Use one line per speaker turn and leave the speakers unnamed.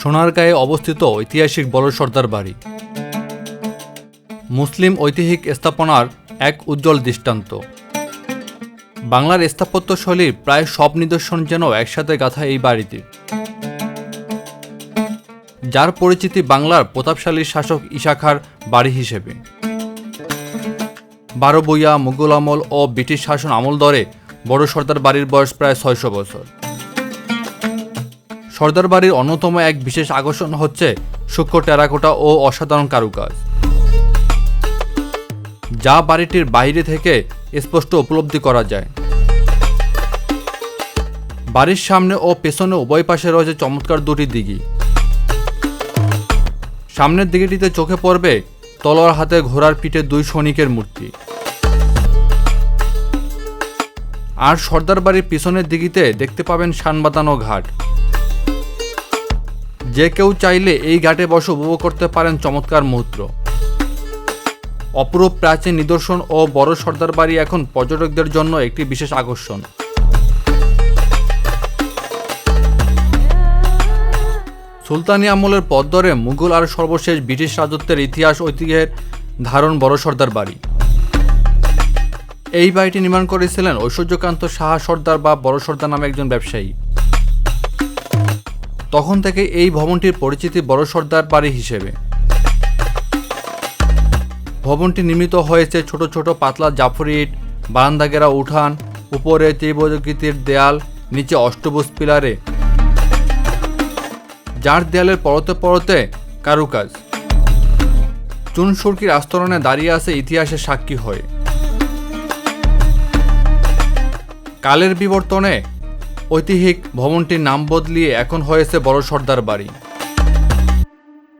সোনারগাঁয়ে অবস্থিত ঐতিহাসিক বড় সর্দার বাড়ি। মুসলিম ঐতিহাসিক স্থাপনার এক উজ্জ্বল দৃষ্টান্ত। বাংলার স্থাপত্যশৈলীর প্রায় সব নিদর্শন যেন একসাথে গাঁথা এই বাড়িতে। যার পরিচিতি বাংলার প্রতাপশালী শাসক ইশাখার বাড়ি হিসেবে। বারো বইয়া মুঘল আমল ও ব্রিটিশ শাসন আমল দরে বড় সর্দার বাড়ির বয়স প্রায় ছয়শো বছর। সর্দার বাড়ির অন্যতম এক বিশেষ আকর্ষণ হচ্ছে সূক্ষ্ম টেরাকোটা ও অসাধারণ কারুকাজ। যা বাড়িটির বাইরে থেকে স্পষ্ট উপলব্ধি করা যায়। বাড়ির সামনে ও পেছনে উভয় পাশে রয়েছে চমৎকার দুটি দিঘি। সামনের দিঘিটিতে চোখে পড়বে তলোয়ার হাতে ঘোড়ার পিঠে দুই সৈনিকের মূর্তি। আর সর্দার বাড়ির পিছনের দিঘিতে দেখতে পাবেন শানবাতানো ঘাট। যে কেউ চাইলে এই ঘাটে বসে উপভোগ করতে পারেন চমৎকার মুহূর্ত। অপরূপ প্রাচীন নিদর্শন ও বড় সর্দার বাড়ি এখন পর্যটকদের জন্য একটি বিশেষ আকর্ষণ। সুলতানি আমলের পথ ধরে মুঘল আর সর্বশেষ ব্রিটিশ রাজত্বের ইতিহাস ঐতিহ্যের ধারণ বড় সর্দার বাড়ি এই বাড়িটি নির্মাণ করেছিলেন ঐশ্বর্যকান্ত সাহা সর্দার বা বড় সর্দার নামে একজন ব্যবসায়ী। তখন থেকে এই ভবনটির পরিচিতি বড় সর্দার বাড়ি হিসেবে। ভবনটি নির্মিত হয়েছে ছোট ছোট পাতলা জাফরি ইট বারান্দাগেরা উঠান, উপরে ত্রিভুজাকৃতির দেয়াল, নিচে অষ্টভুজ পিলারে। যার দেয়ালের পরতে পরতে কারুকাজ। চুনসুরকির আস্তরণে দাঁড়িয়ে আছে ইতিহাসের সাক্ষী হয়ে। কালের বিবর্তনে ঐতিহাসিক ভবনটির নাম বদলিয়ে এখন হয়েছে বড় সর্দার বাড়ি।